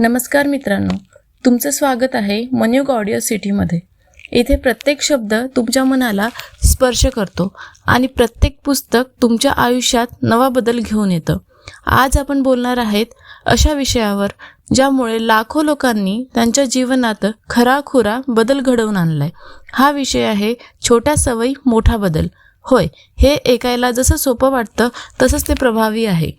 नमस्कार मित्रांनो तुमचं स्वागत आहे मनयुग ऑडिओ सिटीमध्ये. इथे प्रत्येक शब्द तुमच्या मनाला स्पर्श करतो आणि प्रत्येक पुस्तक तुमच्या आयुष्यात नवा बदल घेऊन येतं. आज आपण बोलणार आहेत अशा विषयावर ज्यामुळे लाखो लोकांनी त्यांच्या जीवनात खराखुरा बदल घडवून आणलाय. हा विषय आहे छोट्या सवयी मोठा बदल. होय हे ऐकायला जसं सोपं वाटतं तसंच ते प्रभावी आहे.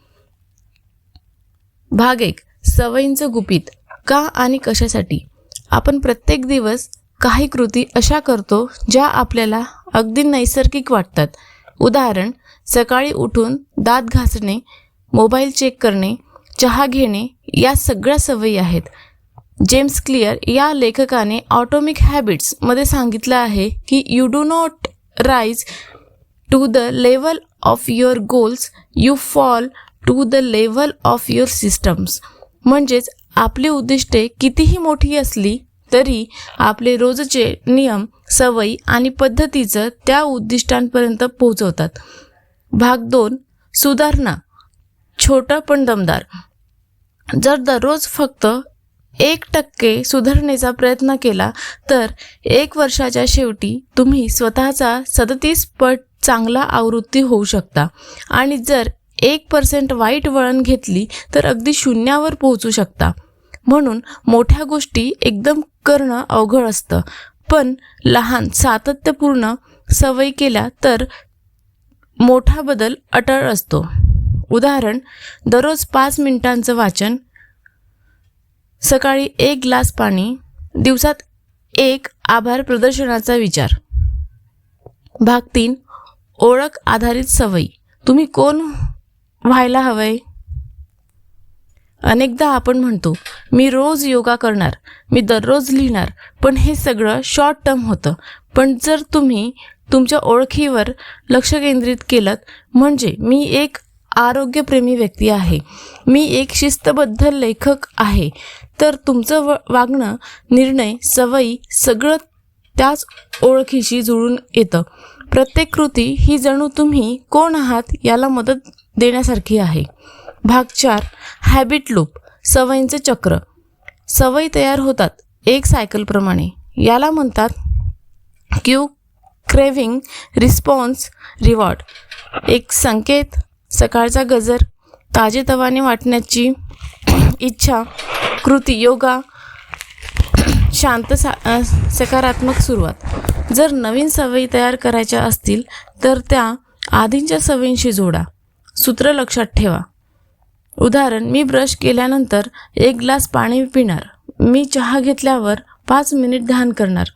भाग एक. सवयींचं गुपित का आणि कशासाठी? आपण प्रत्येक दिवस काही कृती अशा करतो ज्या आपल्याला अगदी नैसर्गिक वाटतात. उदाहरण सकाळी उठून दात घासणे मोबाईल चेक करणे चहा घेणे या सगळ्या सवयी आहेत. जेम्स क्लिअर या लेखकाने ऑटोमिक हॅबिट्समध्ये सांगितलं आहे की you do not rise to the level of your goals you fall to the level of your systems. म्हणजेच आपली उद्दिष्टे कितीही मोठी असली तरी आपले रोजचे नियम सवयी आणि पद्धतीचं त्या उद्दिष्टांपर्यंत पोहोचवतात. भाग दोन सुधारणा. छोटं पण दमदार. जर दररोज फक्त एक टक्के सुधारणेचा प्रयत्न केला तर एक वर्षाच्या शेवटी तुम्ही स्वतःचा सदतीस पट चांगला आवृत्ती होऊ शकता. आणि जर एक पर्सेंट वाईट वळण घेतली तर अगदी शून्यावर पोहोचू शकता. म्हणून मोठ्या गोष्टी एकदम करणं अवघड असतं. पण लहान सातत्यपूर्ण सवयी केल्या तर मोठा बदल अटळ असतो. उदाहरण दररोज पाच मिनिटांचं वाचन सकाळी एक ग्लास पाणी दिवसात एक आभार प्रदर्शनाचा विचार. भाग तीन ओळख आधारित सवयी. तुम्ही कोण व्हायला हवंय. अनेकदा आपण म्हणतो मी रोज योगा करणार मी दररोज लिहिणार पण हे सगळं शॉर्ट टर्म होतं. पण जर तुम्ही तुमच्या ओळखीवर लक्ष केंद्रित केलं म्हणजे मी एक आरोग्यप्रेमी व्यक्ती आहे मी एक शिस्तबद्ध लेखक आहे तर तुमचं व वागणं निर्णय सवयी सगळं त्याच ओळखीशी जुळून येतं. प्रत्येक कृती ही जणू तुम्ही कोण आहात याला मदत देण्यासारखी आहे. भाग चार हॅबिट लूप सवयींचे चक्र. सवयी तयार होतात एक सायकलप्रमाणे याला म्हणतात क्यू क्रेविंग रिस्पॉन्स रिवॉर्ड एक संकेत सकाळचा गजर ताजेतवाने वाटण्याची इच्छा कृती योगा शांत सा सकारात्मक सुरुवात. जर नवीन सवयी तयार करायच्या असतील तर त्या आधींच्या सवयींशी जोडा. सूत्र लक्षात ठेवा. उदाहरण मी ब्रश केल्यानंतर एक ग्लास पाणी पिणार. मी चहा घेतल्यावर पाच मिनिट ध्यान करणार.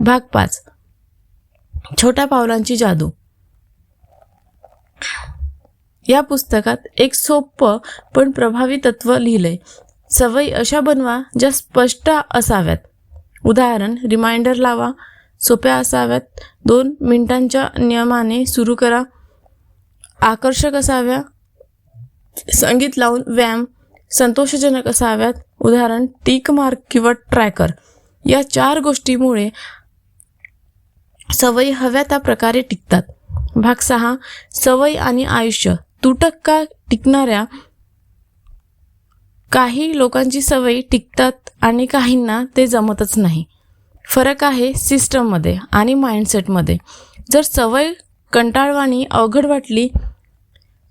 भाग पाच. छोट्या पावलांची जादू. या पुस्तकात एक सोपं पण प्रभावी तत्व लिहिलंय. सवयी अशा बनवा ज्या स्पष्ट असाव्यात. उदाहरण रिमाइंडर लावा. सोप्या असाव्यात. दोन मिनिटांच्या नियमाने सुरू करा. आकर्षक असाव्या संगीत लावून व्यायाम संतोषजनक असाव्यात. उदाहरण टिक मार्क किंवा ट्रॅकर. या चार गोष्टीमुळे सवयी हव्या त्या प्रकारे टिकतात. भाग सहा सवय आणि आयुष्य. तुटक का टिकणाऱ्या काही लोकांची सवयी टिकतात आणि काहींना ते जमतच नाही. फरक आहे सिस्टममध्ये आणि माइंडसेटमध्ये जर सवय कंटाळवाणी अवघड वाटली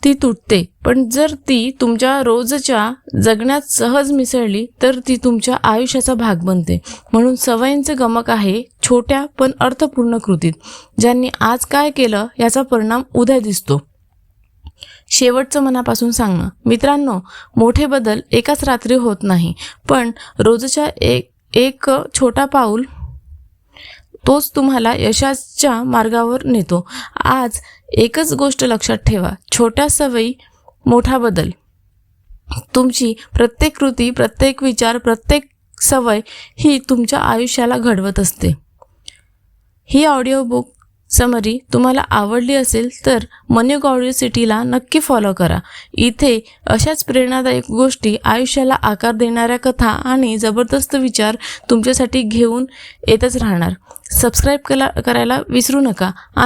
ती तुटते. पण जर ती तुमच्या रोजच्या जगण्यात सहज मिसळली तर ती तुमच्या आयुष्याचा भाग बनते. म्हणून सवयींचं गमक आहे छोट्या पण अर्थपूर्ण कृतीत ज्यांनी आज काय केलं याचा परिणाम उद्या दिसतो. शेवटचं मनापासून सांगणं. मित्रांनो मोठे बदल एकाच रात्री होत नाही पण रोजच्या एक एक छोटा पाऊल तोच तुम्हाला यशाच्या मार्गावर नेतो. आज एकच गोष्ट लक्षात ठेवा. छोट्या सवयी मोठा बदल. तुमची प्रत्येक कृती प्रत्येक विचार प्रत्येक सवय ही तुमच्या आयुष्याला घडवत असते. ही ऑडिओ बुक समरी तुम्हाला आवडली असेल तर मनी ऑडिओ सिटीला नक्की फॉलो करा. इथे अशाच प्रेरणादायक गोष्टी आयुष्याला आकार देणाऱ्या कथा आणि जबरदस्त विचार तुमच्यासाठी घेऊन येतच राहणार. सबस्क्राईब कला करायला विसरू नका.